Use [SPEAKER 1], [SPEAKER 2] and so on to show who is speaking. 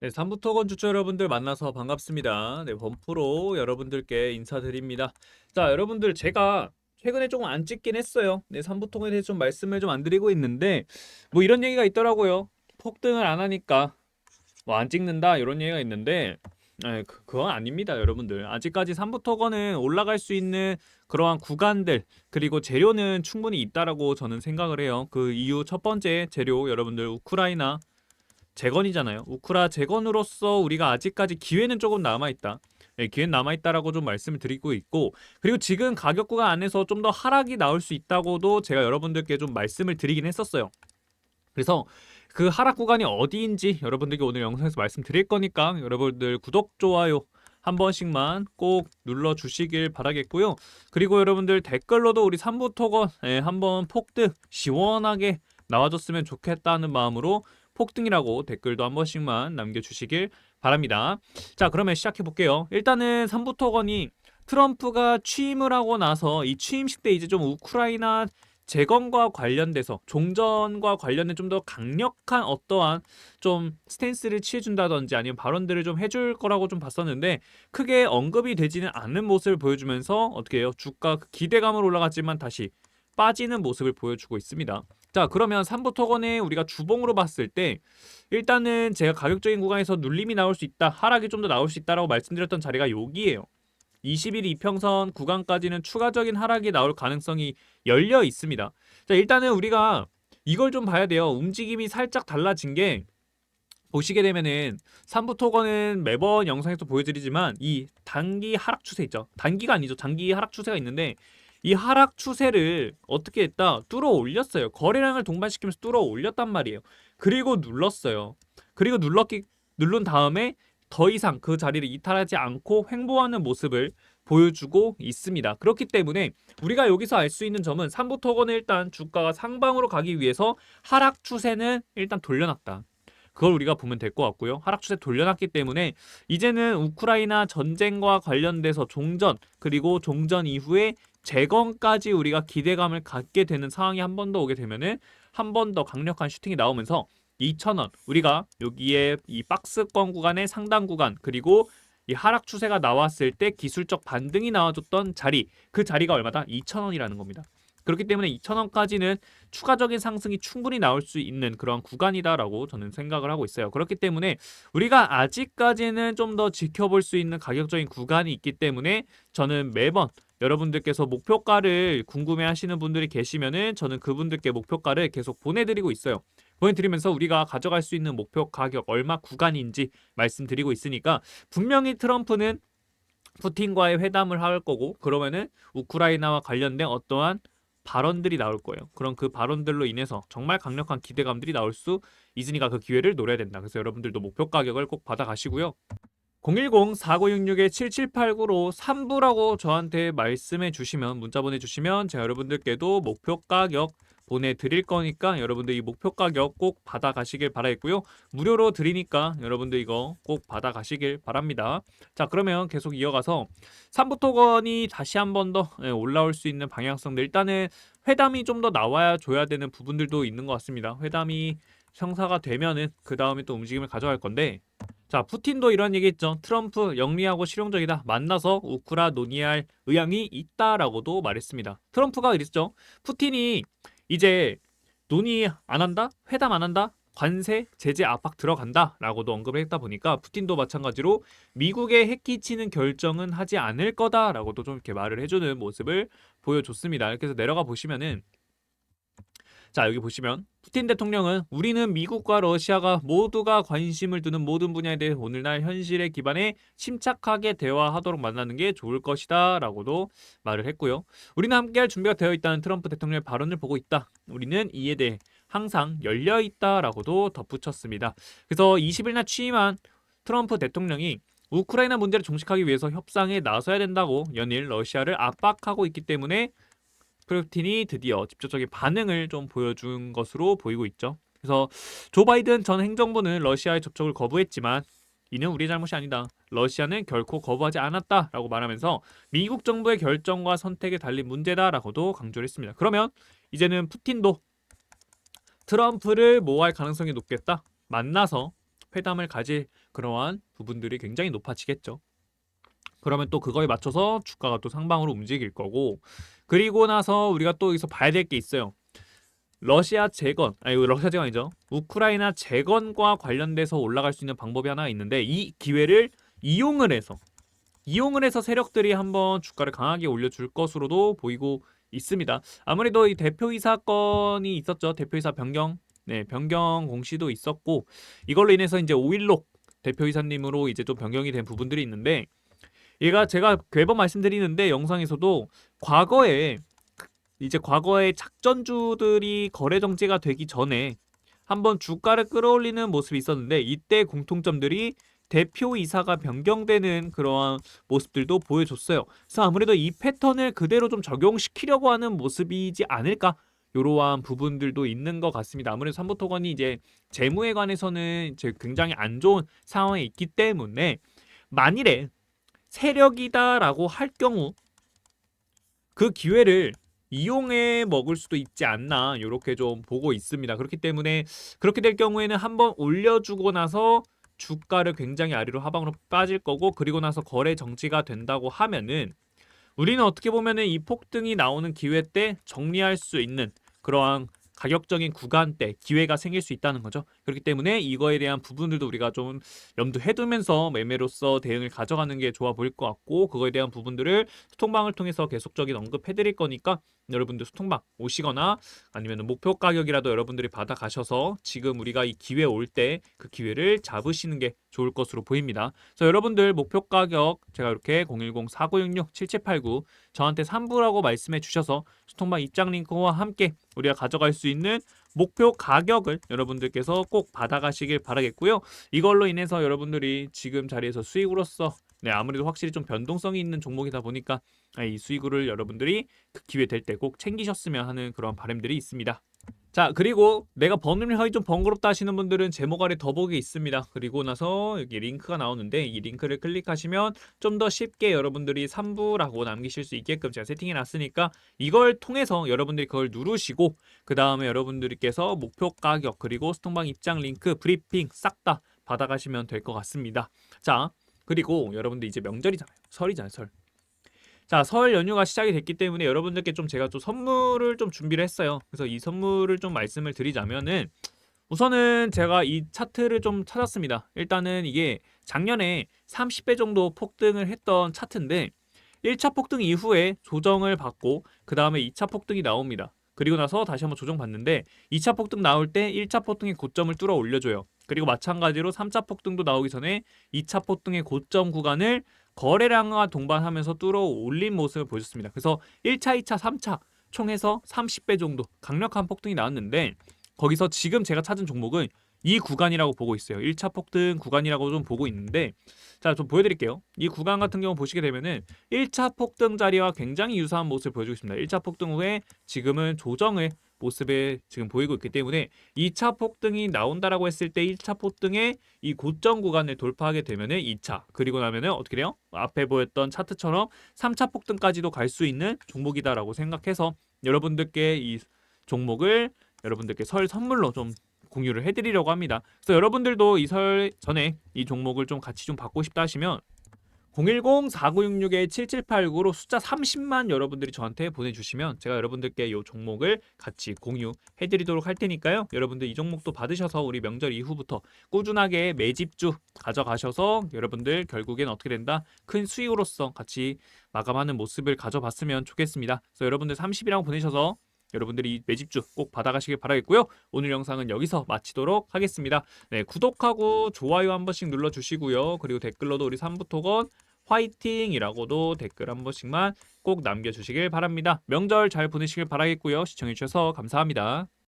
[SPEAKER 1] 네, 3부터 건주주 여러분들 만나서 반갑습니다. 네, 범프로 여러분들께 인사드립니다. 자, 여러분들 제가 최근에 조금 안 찍긴 했어요. 네, 3부통에 대해서 좀 말씀을 좀 안 드리고 있는데 뭐 이런 얘기가 있더라고요. 폭등을 안 하니까 뭐 안 찍는다 이런 얘기가 있는데 네, 그, 그건 아닙니다, 여러분들. 아직까지 3부토건은 올라갈 수 있는 그러한 구간들 그리고 재료는 충분히 있다라고 저는 생각을 해요. 그 이유 첫 번째 재료 여러분들 우크라이나 재건이잖아요. 우크라 재건으로서 우리가 아직까지 기회는 조금 남아 있다. 예, 기회는 남아 있다라고 좀 말씀을 드리고 있고 그리고 지금 가격 구간 안에서 좀 더 하락이 나올 수 있다고도 제가 여러분들께 좀 말씀을 드리긴 했었어요. 그래서 그 하락 구간이 어디인지 여러분들께 오늘 영상에서 말씀드릴 거니까 여러분들 구독 좋아요 한 번씩만 꼭 눌러 주시길 바라겠고요. 그리고 여러분들 댓글로도 우리 3부 토건 예, 한번 폭등 시원하게 나와줬으면 좋겠다는 마음으로 폭등이라고 댓글도 한 번씩만 남겨주시길 바랍니다. 자, 그러면 시작해 볼게요. 일단은 3부 토건이 트럼프가 취임을 하고 나서 이 취임식 때 이제 좀 우크라이나 재건과 관련돼서 종전과 관련된 좀 더 강력한 어떠한 좀 스탠스를 취해준다든지 아니면 발언들을 좀 해줄 거라고 좀 봤었는데 크게 언급이 되지는 않는 모습을 보여주면서 어떻게 해요? 주가 그 기대감으로 올라갔지만 다시 빠지는 모습을 보여주고 있습니다. 자, 그러면 3부 토건에 우리가 주봉으로 봤을 때 일단은 제가 가격적인 구간에서 눌림이 나올 수 있다, 하락이 좀 더 나올 수 있다라고 말씀드렸던 자리가 여기예요. 20일 이평선 구간까지는 추가적인 하락이 나올 가능성이 열려 있습니다. 자, 일단은 우리가 이걸 좀 봐야 돼요. 움직임이 살짝 달라진 게 보시게 되면은 3부 토건은 매번 영상에서 보여드리지만 이 단기 하락 추세 있죠. 단기가 아니죠. 장기 하락 추세가 있는데 이 하락 추세를 어떻게 했다? 뚫어 올렸어요. 거래량을 동반시키면서 뚫어 올렸단 말이에요. 그리고 눌렀어요. 그리고 눌렀기 누른 다음에 더 이상 그 자리를 이탈하지 않고 횡보하는 모습을 보여주고 있습니다. 그렇기 때문에 우리가 여기서 알 수 있는 점은 3부 토건은 일단 주가가 상방으로 가기 위해서 하락 추세는 일단 돌려놨다. 그걸 우리가 보면 될 것 같고요. 하락 추세 돌려놨기 때문에 이제는 우크라이나 전쟁과 관련돼서 종전 그리고 종전 이후에 재건까지 우리가 기대감을 갖게 되는 상황이 한 번 더 오게 되면은 한 번 더 강력한 슈팅이 나오면서 2,000원 우리가 여기에 이 박스권 구간의 상단 구간 그리고 이 하락 추세가 나왔을 때 기술적 반등이 나와줬던 자리 그 자리가 얼마다 2,000원이라는 겁니다. 그렇기 때문에 2,000원까지는 추가적인 상승이 충분히 나올 수 있는 그런 구간이다라고 저는 생각을 하고 있어요. 그렇기 때문에 우리가 아직까지는 좀 더 지켜볼 수 있는 가격적인 구간이 있기 때문에 저는 매번 여러분들께서 목표가를 궁금해 하시는 분들이 계시면은 저는 그분들께 목표가를 계속 보내드리고 있어요. 보내드리면서 우리가 가져갈 수 있는 목표 가격 얼마 구간인지 말씀드리고 있으니까 분명히 트럼프는 푸틴과의 회담을 할 거고 그러면은 우크라이나와 관련된 어떠한 발언들이 나올 거예요. 그럼 그 발언들로 인해서 정말 강력한 기대감들이 나올 수 있으니까 그 기회를 노려야 된다. 그래서 여러분들도 목표 가격을 꼭 받아가시고요. 010-4966-7789로 3부라고 저한테 말씀해 주시면 문자 보내주시면 제가 여러분들께도 목표 가격 보내드릴 거니까 여러분들 이 목표 가격 꼭 받아가시길 바라겠고요. 무료로 드리니까 여러분들 이거 꼭 받아가시길 바랍니다. 자 그러면 계속 이어가서 3부 토건이 다시 한 번더 예, 올라올 수 있는 방향성들 일단은 회담이 좀 더 나와야 줘야 되는 부분들도 있는 것 같습니다. 회담이 성사가 되면은 그 다음에 또 움직임을 가져갈 건데 자, 푸틴도 이런 얘기 했죠. 트럼프 영리하고 실용적이다. 만나서 우크라 논의할 의향이 있다라고도 말했습니다. 트럼프가 그랬죠. 푸틴이 이제 논의 안 한다? 회담 안 한다? 관세, 제재 압박 들어간다라고도 언급을 했다 보니까 푸틴도 마찬가지로 미국에 핵끼치는 결정은 하지 않을 거다라고도 좀 이렇게 말을 해주는 모습을 보여줬습니다. 그래서 내려가 보시면은 자 여기 보시면 푸틴 대통령은 우리는 미국과 러시아가 모두가 관심을 두는 모든 분야에 대해 오늘날 현실에 기반해 침착하게 대화하도록 만나는 게 좋을 것이다 라고도 말을 했고요. 우리는 함께할 준비가 되어 있다는 트럼프 대통령의 발언을 보고 있다. 우리는 이에 대해 항상 열려 있다 라고도 덧붙였습니다. 그래서 20일날 취임한 트럼프 대통령이 우크라이나 문제를 종식하기 위해서 협상에 나서야 된다고 연일 러시아를 압박하고 있기 때문에 푸틴이 드디어 직접적인 반응을 좀 보여준 것으로 보이고 있죠. 그래서 조 바이든 전 행정부는 러시아의 접촉을 거부했지만 이는 우리 잘못이 아니다. 러시아는 결코 거부하지 않았다라고 말하면서 미국 정부의 결정과 선택에 달린 문제다라고도 강조를 했습니다. 그러면 이제는 푸틴도 트럼프를 모할 가능성이 높겠다. 만나서 회담을 가질 그러한 부분들이 굉장히 높아지겠죠. 그러면 또 그거에 맞춰서 주가가 또 상방으로 움직일 거고 그리고 나서 우리가 또 여기서 봐야 될 게 있어요. 러시아 재건 아니 러시아 재건 아니죠. 우크라이나 재건과 관련돼서 올라갈 수 있는 방법이 하나 있는데 이 기회를 이용을 해서 이용을 해서 세력들이 한번 주가를 강하게 올려줄 것으로도 보이고 있습니다. 아무래도 이 대표이사 건이 있었죠. 대표이사 변경, 네 변경 공시도 있었고 이걸로 인해서 이제 오일록 대표이사님으로 이제 좀 변경이 된 부분들이 있는데 얘가 제가 매번 말씀드리는데 영상에서도 과거에 이제 과거에 작전주들이 거래 정지가 되기 전에 한번 주가를 끌어올리는 모습이 있었는데 이때 공통점들이 대표 이사가 변경되는 그러한 모습들도 보여줬어요. 그래서 아무래도 이 패턴을 그대로 좀 적용시키려고 하는 모습이지 않을까? 이러한 부분들도 있는 것 같습니다. 아무래도 삼부토건이 이제 재무에 관해서는 이제 굉장히 안 좋은 상황에 있기 때문에 만일에 세력이다라고 할 경우 그 기회를 이용해 먹을 수도 있지 않나 이렇게 좀 보고 있습니다. 그렇기 때문에 그렇게 될 경우에는 한번 올려주고 나서 주가를 굉장히 아래로 하방으로 빠질 거고 그리고 나서 거래 정지가 된다고 하면은 우리는 어떻게 보면은 이 폭등이 나오는 기회 때 정리할 수 있는 그러한 가격적인 구간대 기회가 생길 수 있다는 거죠. 그렇기 때문에 이거에 대한 부분들도 우리가 좀 염두해 두면서 매매로서 대응을 가져가는 게 좋아 보일 것 같고 그거에 대한 부분들을 소통방을 통해서 계속적인 언급해 드릴 거니까 여러분들 소통방 오시거나 아니면 목표 가격이라도 여러분들이 받아 가셔서 지금 우리가 이 기회 올 때 그 기회를 잡으시는 게 좋을 것으로 보입니다. 그래서 여러분들 목표 가격 제가 이렇게 010-4966-7789 저한테 3부라고 말씀해 주셔서 소통방 입장 링크와 함께 우리가 가져갈 수 있는 목표 가격을 여러분들께서 꼭 받아가시길 바라겠고요. 이걸로 인해서 여러분들이 지금 자리에서 수익으로서 네, 아무래도 확실히 좀 변동성이 있는 종목이다 보니까 이 수익을 여러분들이 그 기회 될 때 꼭 챙기셨으면 하는 그런 바람들이 있습니다. 자 그리고 내가 버는하기 좀 번거롭다 하시는 분들은 제목 아래 더보기 있습니다. 그리고 나서 여기 링크가 나오는데 이 링크를 클릭하시면 좀 더 쉽게 여러분들이 3부라고 남기실 수 있게끔 제가 세팅해 놨으니까 이걸 통해서 여러분들이 그걸 누르시고 그 다음에 여러분들께서 목표 가격 그리고 스통방 입장 링크 브리핑 싹 다 받아가시면 될 것 같습니다. 자 그리고 여러분들 이제 명절이잖아요. 설이잖아요 설. 자, 설 연휴가 시작이 됐기 때문에 여러분들께 좀 제가 좀 선물을 좀 준비를 했어요. 그래서 이 선물을 좀 말씀을 드리자면은 우선은 제가 이 차트를 좀 찾았습니다. 일단은 이게 작년에 30배 정도 폭등을 했던 차트인데 1차 폭등 이후에 조정을 받고 그 다음에 2차 폭등이 나옵니다. 그리고 나서 다시 한번 조정받는데 2차 폭등 나올 때 1차 폭등의 고점을 뚫어 올려줘요. 그리고 마찬가지로 3차 폭등도 나오기 전에 2차 폭등의 고점 구간을 거래량과 동반하면서 뚫어 올린 모습을 보여줬습니다. 그래서 1차, 2차, 3차 총 해서 30배 정도 강력한 폭등이 나왔는데 거기서 지금 제가 찾은 종목은 이 구간이라고 보고 있어요. 1차 폭등 구간이라고 좀 보고 있는데 자, 좀 보여드릴게요. 이 구간 같은 경우 보시게 되면은 1차 폭등 자리와 굉장히 유사한 모습을 보여주고 있습니다. 1차 폭등 후에 지금은 조정을 모습에 지금 보이고 있기 때문에 2차 폭등이 나온다라고 했을 때 1차 폭등의 이 고점 구간을 돌파하게 되면은 2차 그리고 나면은 어떻게 돼요? 앞에 보였던 차트처럼 3차 폭등까지도 갈 수 있는 종목이다라고 생각해서 여러분들께 이 종목을 여러분들께 설 선물로 좀 공유를 해드리려고 합니다. 그래서 여러분들도 이 설 전에 이 종목을 좀 같이 좀 받고 싶다 하시면 010-4966-7789로 숫자 30만 여러분들이 저한테 보내주시면 제가 여러분들께 이 종목을 같이 공유해드리도록 할 테니까요. 여러분들 이 종목도 받으셔서 우리 명절 이후부터 꾸준하게 매집주 가져가셔서 여러분들 결국엔 어떻게 된다? 큰 수익으로서 같이 마감하는 모습을 가져봤으면 좋겠습니다. 그래서 여러분들 30이라고 보내셔서 여러분들이 매집주 꼭 받아가시길 바라겠고요. 오늘 영상은 여기서 마치도록 하겠습니다. 네, 구독하고 좋아요 한 번씩 눌러주시고요. 그리고 댓글로도 우리 3부토건 화이팅이라고도 댓글 한 번씩만 꼭 남겨주시길 바랍니다. 명절 잘 보내시길 바라겠고요. 시청해주셔서 감사합니다.